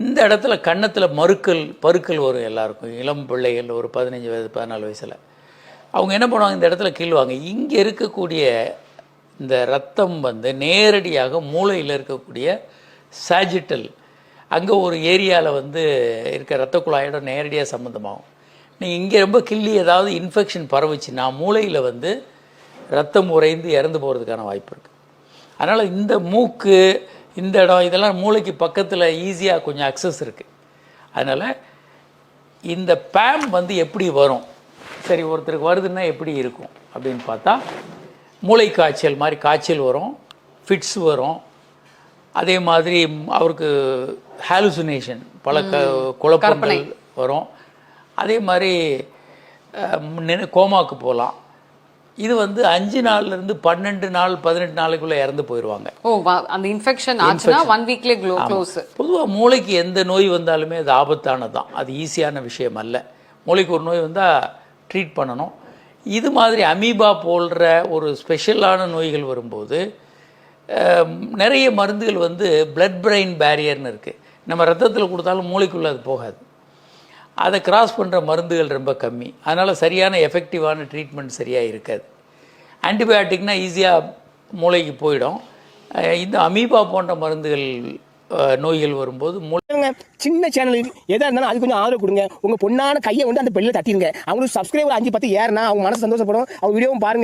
இந்த இடத்துல கன்னத்தில் மறுக்கல் பருக்கல் வரும் எல்லாருக்கும். இளம் பிள்ளைகள் ஒரு பதினஞ்சு வயது பதினாலு வயசில். அவங்க என்ன பண்ணுவாங்க? இந்த இடத்துல கீழ்வாங்க. இங்கே இருக்கக்கூடிய இந்த ரத்தம் வந்து நேரடியாக மூளையில் இருக்கக்கூடிய சாஜிட்டல் அங்கே ஒரு ஏரியாவில் வந்து இருக்க ரத்த குழாயோட நேரடியாக சம்மந்தமாகும் நீங்கள் இங்கே ரொம்ப கிள்ளி ஏதாவது இன்ஃபெக்ஷன் பரவுச்சுன்னா மூளையில் வந்து ரத்தம் உறைந்து இறந்து போகிறதுக்கான வாய்ப்பு இருக்குது அதனால் இந்த மூக்கு இந்த இடம் இதெல்லாம் மூளைக்கு பக்கத்தில் ஈஸியாக கொஞ்சம் அக்சஸ் இருக்குது அதனால் இந்த பேம் வந்து எப்படி வரும்? சரி ஒருத்தருக்கு வருதுன்னா எப்படி இருக்கும்? அப்படின்னு பார்த்தா மூளை காய்ச்சல் மாதிரி காய்ச்சல் வரும் ஃபிட்ஸ் வரும். அதே மாதிரி அவருக்கு ஹாலுசினேஷன் பல க குழப்பங்கள் வரும். அதே மாதிரி கோமாக்கு போகலாம். இது வந்து அஞ்சு நாள்லேருந்து பன்னெண்டு நாள் பதினெட்டு நாளைக்குள்ளே இறந்து போயிடுவாங்க ஓ அந்த இன்ஃபெக்ஷன் ஆச்சுன்னா ஒன் வீக்லேயே க்ளோ க்ளோஸ் பொதுவாக மூளைக்கு எந்த நோய் வந்தாலுமே அது ஆபத்தானது? தான் அது ஈஸியான விஷயம் அல்ல மூளைக்கு ஒரு நோய் வந்தால் ட்ரீட் பண்ணணும். இது மாதிரி அமீபா போன்ற ஒரு ஸ்பெஷலான நோய்கள் வரும்போது நிறைய மருந்துகள் வந்து பிளட் பிரெயின் பேரியர்னு இருக்குது நம்ம ரத்தத்தில் கொடுத்தாலும் மூளைக்குள்ளே அது போகாது. அதை கிராஸ் பண்ணுற மருந்துகள் ரொம்ப கம்மி. அதனால் சரியான எஃபெக்டிவான ட்ரீட்மெண்ட் சரியாக இருக்காது. ஆன்டிபயோட்டிக்னா ஈஸியாக மூளைக்கு போயிடும். இந்த அமீபா போன்ற மருந்துகள் நோய்கள் வரும்போது மூளை சின்ன சேனல் எதாக இருந்தாலும் அது கொஞ்சம் ஆதரவு கொடுங்க. உங்கள் பொண்ணான கையை வந்து அந்த பெல்ல தட்டிடுங்க அவங்களுக்கு சப்ஸ்கிரைபர் அஞ்சு பத்து ஏறுனா அவங்க மனசு சந்தோஷப்படும். அவங்க வீடியோவும் பாருங்க.